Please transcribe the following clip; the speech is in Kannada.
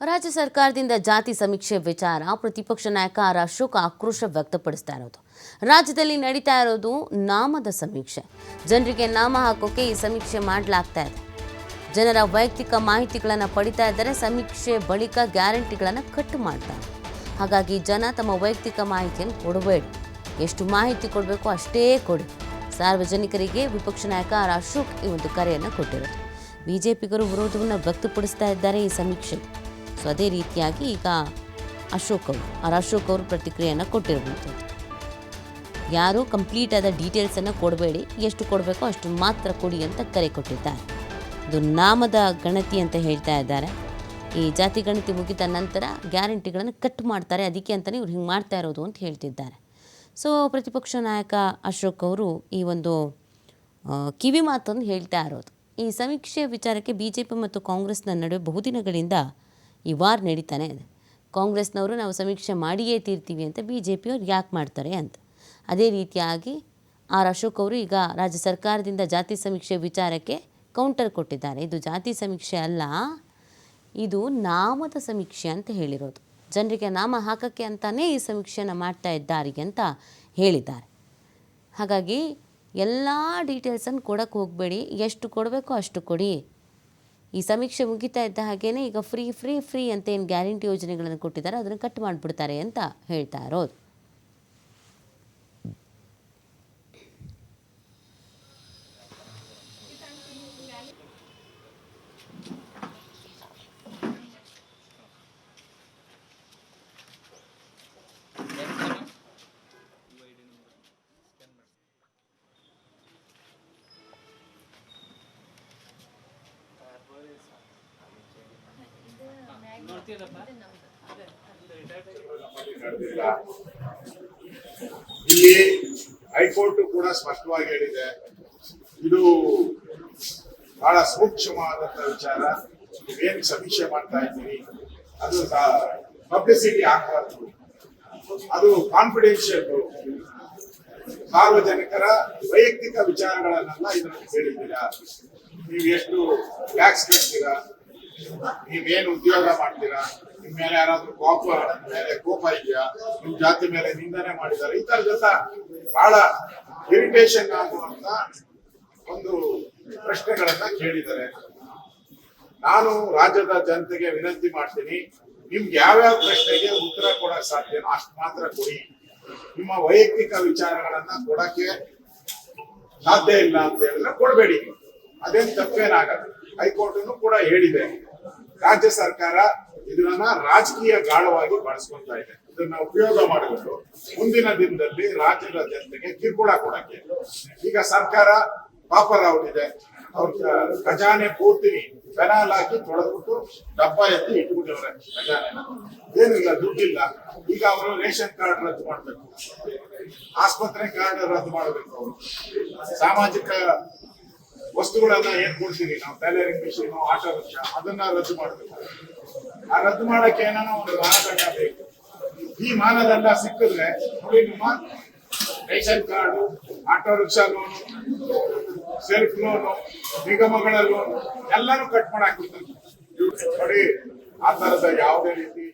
ರಾಜ್ಯ ಸರ್ಕಾರದಿಂದ ಜಾತಿ ಸಮೀಕ್ಷೆ ವಿಚಾರ ಪ್ರತಿಪಕ್ಷ ನಾಯಕ ಆರ್ ಅಶೋಕ್ ಆಕ್ರೋಶ ವ್ಯಕ್ತಪಡಿಸ್ತಾ ಇರೋದು. ರಾಜ್ಯದಲ್ಲಿ ನಡೀತಾ ಇರೋದು ನಾಮದ ಸಮೀಕ್ಷೆ. ಜನರಿಗೆ ನಾಮ ಹಾಕೋಕೆ ಈ ಸಮೀಕ್ಷೆ ಮಾಡಲಾಗ್ತಾ ಇದೆ. ಜನರ ವೈಯಕ್ತಿಕ ಮಾಹಿತಿಗಳನ್ನು ಪಡಿತಾ ಇದ್ದರೆ. ಸಮೀಕ್ಷೆ ಬಳಿಕ ಗ್ಯಾರಂಟಿಗಳನ್ನು ಕಟ್ ಮಾಡ್ತಾರೆ. ಹಾಗಾಗಿ ಜನ ತಮ್ಮ ವೈಯಕ್ತಿಕ ಮಾಹಿತಿಯನ್ನು ಕೊಡಬೇಡಿ. ಎಷ್ಟು ಮಾಹಿತಿ ಕೊಡಬೇಕು ಅಷ್ಟೇ ಕೊಡಿ. ಸಾರ್ವಜನಿಕರಿಗೆ ವಿಪಕ್ಷ ನಾಯಕ ಆರ್ ಅಶೋಕ್ ಈ ಒಂದು ಕರೆಯನ್ನು ಕೊಟ್ಟಿರೋದು. ಬಿಜೆಪಿಗರು ವಿರೋಧವನ್ನು ವ್ಯಕ್ತಪಡಿಸ್ತಾ ಇದ್ದಾರೆ ಈ ಸಮೀಕ್ಷೆಗೆ. ಸೊ ಅದೇ ರೀತಿಯಾಗಿ ಈಗ ಅಶೋಕ್ ಅವರು ಆರ್ ಅಶೋಕ್ ಅವರು ಪ್ರತಿಕ್ರಿಯೆಯನ್ನು ಕೊಟ್ಟಿರುವಂಥದ್ದು. ಯಾರು ಕಂಪ್ಲೀಟ್ ಆದ ಡೀಟೇಲ್ಸನ್ನು ಕೊಡಬೇಡಿ, ಎಷ್ಟು ಕೊಡಬೇಕೋ ಅಷ್ಟು ಮಾತ್ರ ಕೊಡಿ ಅಂತ ಕರೆ ಕೊಟ್ಟಿದ್ದಾರೆ. ಇದು ನಾಮದ ಗಣತಿ ಅಂತ ಹೇಳ್ತಾ ಇದ್ದಾರೆ. ಈ ಜಾತಿ ಗಣತಿ ಮುಗಿದ ನಂತರ ಗ್ಯಾರಂಟಿಗಳನ್ನು ಕಟ್ ಮಾಡ್ತಾರೆ, ಅದಕ್ಕೆ ಅಂತಲೇ ಇವ್ರು ಹಿಂಗೆ ಮಾಡ್ತಾ ಇರೋದು ಅಂತ ಹೇಳ್ತಿದ್ದಾರೆ. ಸೊ ಪ್ರತಿಪಕ್ಷ ನಾಯಕ ಅಶೋಕ್ ಅವರು ಈ ಒಂದು ಕಿವಿ ಮಾತನ್ನು ಹೇಳ್ತಾ ಇರೋದು. ಈ ಸಮೀಕ್ಷೆ ವಿಚಾರಕ್ಕೆ ಬಿ ಜೆ ಪಿ ಮತ್ತು ಕಾಂಗ್ರೆಸ್ನ ನಡುವೆ ಬಹುದಿನಗಳಿಂದ ಈ ವಾರ್ ನಡೀತಾನೆ ಇದೆ. ಕಾಂಗ್ರೆಸ್ನವರು ನಾವು ಸಮೀಕ್ಷೆ ಮಾಡಿಯೇ ತೀರ್ತೀವಿ ಅಂತ ಬಿ ಜೆ ಪಿಯವ್ರು ಯಾಕೆ ಮಾಡ್ತಾರೆ ಅಂತ. ಅದೇ ರೀತಿಯಾಗಿ ಆರ್ ಅಶೋಕ್ ಅವರು ಈಗ ರಾಜ್ಯ ಸರ್ಕಾರದಿಂದ ಜಾತಿ ಸಮೀಕ್ಷೆ ವಿಚಾರಕ್ಕೆ ಕೌಂಟರ್ ಕೊಟ್ಟಿದ್ದಾರೆ. ಇದು ಜಾತಿ ಸಮೀಕ್ಷೆ ಅಲ್ಲ, ಇದು ನಾಮದ ಸಮೀಕ್ಷೆ ಅಂತ ಹೇಳಿರೋದು. ಜನರಿಗೆ ನಾಮ ಹಾಕೋಕ್ಕೆ ಅಂತಲೇ ಈ ಸಮೀಕ್ಷೆಯನ್ನು ಮಾಡ್ತಾ ಇದ್ದಾರೆ ಅಂತ ಹೇಳಿದ್ದಾರೆ. ಹಾಗಾಗಿ ಎಲ್ಲ ಡೀಟೇಲ್ಸನ್ನು ಕೊಡೋಕ್ಕೆ ಹೋಗಬೇಡಿ. ಎಷ್ಟು ಕೊಡಬೇಕೋ ಅಷ್ಟು ಕೊಡಿ. ಈ ಸಮೀಕ್ಷೆ ಮುಗಿತಾ ಇದ್ದ ಹಾಗೇನೆ ಈಗ ಫ್ರೀ ಫ್ರೀ ಫ್ರೀ ಅಂತ ಏನು ಗ್ಯಾರಂಟಿ ಯೋಜನೆಗಳನ್ನು ಕೊಟ್ಟಿದ್ದಾರೆ, ಅದನ್ನು ಕಟ್ ಮಾಡಿಬಿಡ್ತಾರೆ ಅಂತ ಹೇಳ್ತಾ ಇರೋದು. ಇಲ್ಲಿ ಹೈಕೋರ್ಟ್ ಕೂಡ ಸ್ಪಷ್ಟವಾಗಿ ಹೇಳಿದೆ. ಇದು ಬಹಳ ಸೂಕ್ಷ್ಮವಾದಂತ ವಿಚಾರ. ಏನ್ ಸಮೀಕ್ಷೆ ಮಾಡ್ತಾ ಇದ್ದೀರಿ? ಅದು ಪಬ್ಲಿಸಿಟಿ ಆಗಬಾರ್ದು. ಅದು ಕಾನ್ಫಿಡೆನ್ಷಿಯಲ್ ಸಾರ್ವಜನಿಕರ ವೈಯಕ್ತಿಕ ವಿಚಾರಗಳನ್ನೆಲ್ಲ ಇದನ್ನು ಹೇಳಿದ್ದೀರಾ? ನೀವು ಎಷ್ಟು ಟ್ಯಾಕ್ಸ್ ಕಟ್ತೀರಾ? ನೀವೇನು ಉದ್ಯೋಗ ಮಾಡ್ತೀರಾ? ನಿಮ್ ಮೇಲೆ ಯಾರಾದ್ರೂ ಕೋಪ ಮೇಲೆ ಕೋಪ ಇದೆಯಾ? ನಿಮ್ ಜಾತಿ ಮೇಲೆ ನಿಂದನೆ ಮಾಡಿದ್ದಾರೆ. ಈ ತರದೆಲ್ಲ ಬಹಳ ಇರಿಟೇಷನ್ ಆಗುವಂತ ಒಂದು ಪ್ರಶ್ನೆಗಳನ್ನ ಕೇಳಿದ್ದಾರೆ. ನಾನು ರಾಜ್ಯದ ಜನತೆಗೆ ವಿನಂತಿ ಮಾಡ್ತೀನಿ, ನಿಮ್ಗೆ ಯಾವ್ಯಾವ ಪ್ರಶ್ನೆಗೆ ಉತ್ತರ ಕೊಡಕ್ ಸಾಧ್ಯನೋ ಅಷ್ಟು ಮಾತ್ರ ಕೊಡಿ. ನಿಮ್ಮ ವೈಯಕ್ತಿಕ ವಿಚಾರಗಳನ್ನ ಕೊಡಕ್ಕೆ ಸಾಧ್ಯ ಇಲ್ಲ ಅಂತ ಹೇಳಿದ್ರೆ ಕೊಡಬೇಡಿ. ಅದೇನ್ ತಪ್ಪೇನಾಗಲ್ಲ. ಹೈಕೋರ್ಟ್ ಕೂಡ ಹೇಳಿದೆ. ರಾಜ್ಯ ಸರ್ಕಾರ ಇದನ್ನ ರಾಜಕೀಯ ಗಾಳವಾಗಿ ಬಳಸ್ಕೊಳ್ತಾ ಇದೆ. ಇದನ್ನ ಉಪಯೋಗ ಮಾಡಿಕೊಂಡು ಮುಂದಿನ ದಿನದಲ್ಲಿ ರಾಜ್ಯದ ಜನತೆಗೆ ಕಿರುಕುಳ ಕೊಡಕ್ಕೆ. ಈಗ ಸರ್ಕಾರ ಪಾಪರಾವ್ರಿದೆ ಅವ್ರ ಕ- ಖಜಾನೆ ಪೂರ್ತಿ ಫೆನಾಲ್ ಹಾಕಿ ತೊಳೆದ್ಬಿಟ್ಟು ಡಬ್ಬ ಎತ್ತಿ ಇಟ್ಬಿಟ್ಟವ್ರೆ ಖಜಾನೆ ಏನಿಲ್ಲ, ದುಡ್ಡಿಲ್ಲ. ಈಗ ಅವರು ರೇಷನ್ ಕಾರ್ಡ್ ರದ್ದು ಮಾಡ್ಬೇಕು. ಆಸ್ಪತ್ರೆ ಕಾರ್ಡ್ ರದ್ದು ಮಾಡಬೇಕು ಅವರು. ಸಾಮಾಜಿಕ ವಸ್ತುಗಳನ್ನ ಏನ್ ಕೊಡ್ತೀವಿ ನಾವು ಟೈಲರಿಂಗ್ ಮಿಷಿನ್ ಆಟೋ ರಿಕ್ಷಾ ಅದನ್ನ ರದ್ದು ಮಾಡಬೇಕು. ಆ ರದ್ದು ಮಾಡಕ್ಕೆ ಏನೋ ಒಂದು ಮಾನದಂಡ ಬೇಕು. ಈ ಮಾನದಂಡ ಸಿಕ್ಕಿದ್ರೆ, ನೋಡಿ ನಿಮ್ಮ ration card auto rickshaw loan self loan ನಿಗಮಗಳ ಲೋನ್ ಎಲ್ಲಾನು ಕಟ್ ಮಾಡಾಕಿರ್ತಾರೆ ನೋಡಿ, ಆ ತರದ ಯಾವುದೇ ರೀತಿ